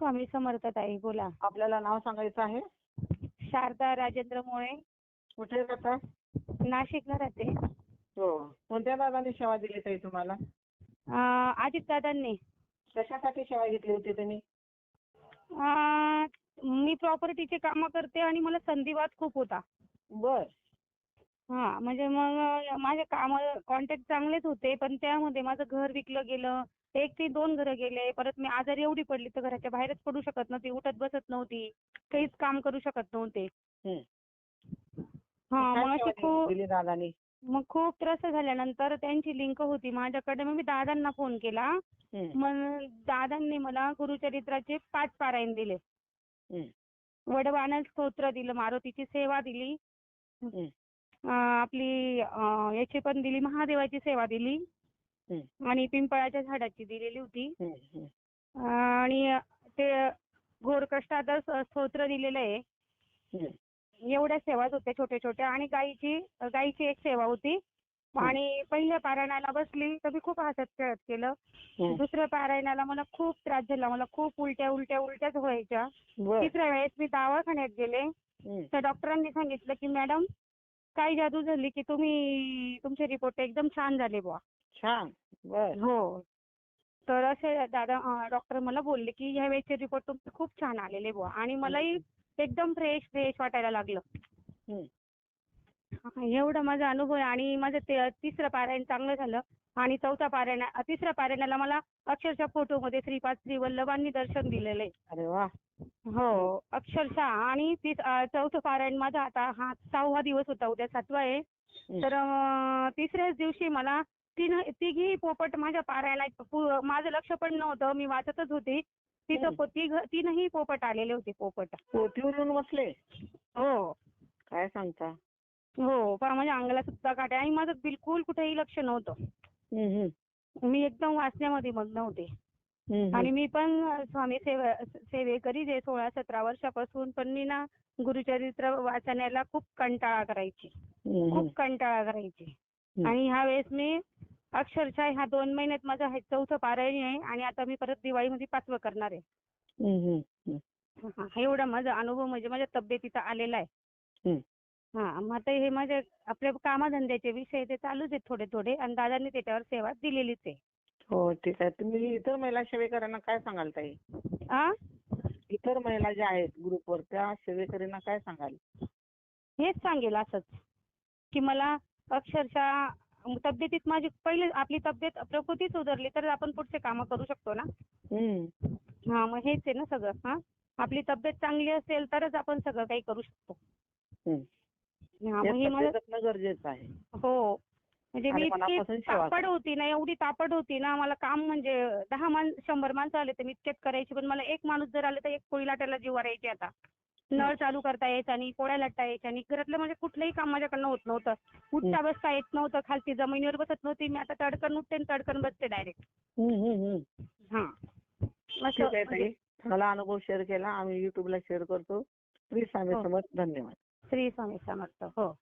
स्वामी समर्थ ताई बोला. आपल्याला नाव सांगायचं आहे? शारदा राजेंद्र मोळे. कुठे राहता? नाशिकला राहते. हो. कोणत्या दादाने सेवा दिली ताई तुम्हाला? अजित दादांनी. कशासाठी सेवा घेतली होती तुम्ही? मी प्रॉपर्टीचे कामं करते आणि मला संधिवात खूप होता. बर. हा म्हणजे मग माझे काम कॉन्टॅक्ट चांगलेच होते पण त्यामध्ये माझं घर विकलं गेलं. एक ते दोन घरं गेले परत मी आजारी एवढी पडली तर घराच्या बाहेरच पडू शकत नव्हती उठत बसत नव्हती काहीच काम करू शकत नव्हते. हा मग खूप दादानी मग खूप त्रास झाल्यानंतर त्यांची लिंक होती माझ्याकडे मग मी दादांना फोन केला. मग दादांनी मला गुरुचरित्राचे पाच पारायण दिले. वडवानल स्तोत्र दिलं मारुतीची सेवा दिली आपली याची पण दिली महादेवाची सेवा दिली. आणि पिंपळाच्या झाडाची दिलेली होती. आणि ते घोरकष्टाचं स- स्तोत्र दिलेलं आहे. एवढ्या सेवाच होत्या छोट्या छोट्या आणि गायीची गायीची एक सेवा होती. आणि पहिल्या पारायणाला बसली तर मी खूप हसत खेळत केलं. दुसऱ्या पारायणाला मला खूप त्रास झाला. मला खूप उलट्या उलट्या उलट्याच व्हायच्या. तिसऱ्या वेळेस मी दवाखान्यात गेले. तर डॉक्टरांनी सांगितलं की मॅडम काय जादू झाली की तुम्ही तुमचे रिपोर्ट एकदम छान झाले बुवा. छान. हो. तर असे दादा डॉक्टर मला बोलले की ह्या वेळेचे रिपोर्ट तुमचे खूप छान आलेले बुवा आणि मलाही एकदम फ्रेश फ्रेश वाटायला लागलं. एवढा माझा अनुभव आहे आणि माझं तिसरं पारायण चांगलं झालं आणि चौथा पारायण तिसऱ्या पारायणाला मला अक्षरशः फोटोमध्ये श्रीपाद श्री वल्लभांनी दर्शन दिलेलं आहे. अरे वा. हो अक्षरशः आणि चौथं पारायण माझा आता हा सहावा दिवस होता उद्या सातवा आहे. तर तिसऱ्याच दिवशी मला तीन तिघी पोपट माझ्या पारायणात पु- माझं लक्ष पण नव्हतं मी वाचतच होती. तिथं हम्म. पो- तिघ तीनही पोपट आलेले होते पोपट. येऊन बसले? हो. काय सांगता? हो पण माझ्या अंगाला सुद्धा काटे. आणि माझं बिलकुल कुठेही लक्ष नव्हतं. हम्म, हम्म. मी एकदम वाचण्यामध्ये मग्न होते. हम्म, आणि मी पण स्वामी सेवे सेवेकरी जे सोळा सतरा वर्षापासून पण मी ना गुरुचरित्र वाचण्याला खूप कंटाळा करायची. हम्म, खूप कंटाळा करायची. आणि ह्या वेळेस मी अक्षरशः ह्या दोन महिन्यात माझं हे चौथं पारायण आहे आणि आता मी परत दिवाळीमध्ये पाचवं करणार आहे. हम्म. हा, एवढा माझा अनुभव म्हणजे माझ्या तब्येतीचा आलेला आहे. हा मग आता हे माझ्या आपल्या कामाधंद्याचे विषय ते चालूच आहेत थोडे थोडे आणि दादांनी त्याच्यावर सेवा दिलेलीच आहे. हो ठीक आहे तुम्ही इतर महिला सेवेकऱ्यांना काय सांगाल ताई? आ? इतर महिला ज्या आहेत ग्रुपवर त्या सेवेकरींना काय सांगाल? हेच सांगेल असंच की मला अक्षरशः तब्येतीत माझी पहिले आपली तब्येत प्रकृती सुधारली तर आपण पुढचे कामं करू शकतो ना? हम्म. हा मग हेच आहे ना सगळं हा? आपली तब्येत चांगली असेल तरच आपण सगळं काही करू शकतो. हम्म. हा या मग हे मला तब्येत जपणं गरजेचं आहे. हो. म्हणजे आणि मी इतकी मनापासून सेवा तापड होती ना एवढी तापड होती ना मला काम म्हणजे दहा मान शंभर माणसं आले तर मी इतकेच करायची पण मला एक माणूस जर आले तर एक पोळी लाटायला जीव राहायची आता. नळ चालू करता यायचा आणि पोळ्या लाटता यायच्या आणि घरातलं म्हणजे कुठलंही काम माझ्याकडनं होत नव्हतं. उठता बसता येत नव्हतं खालती जमिनीवर बसत नव्हती. मी आता तडकन उठते आणि तडकन बसते डायरेक्ट. हा ठीक आहे म्हणजे ताई मला अनुभव शेअर केला. आम्ही युट्यूबला शेअर करतो. श्री स्वामी हो. समर्थ. धन्यवाद. श्री स्वामी समर्थ. हो.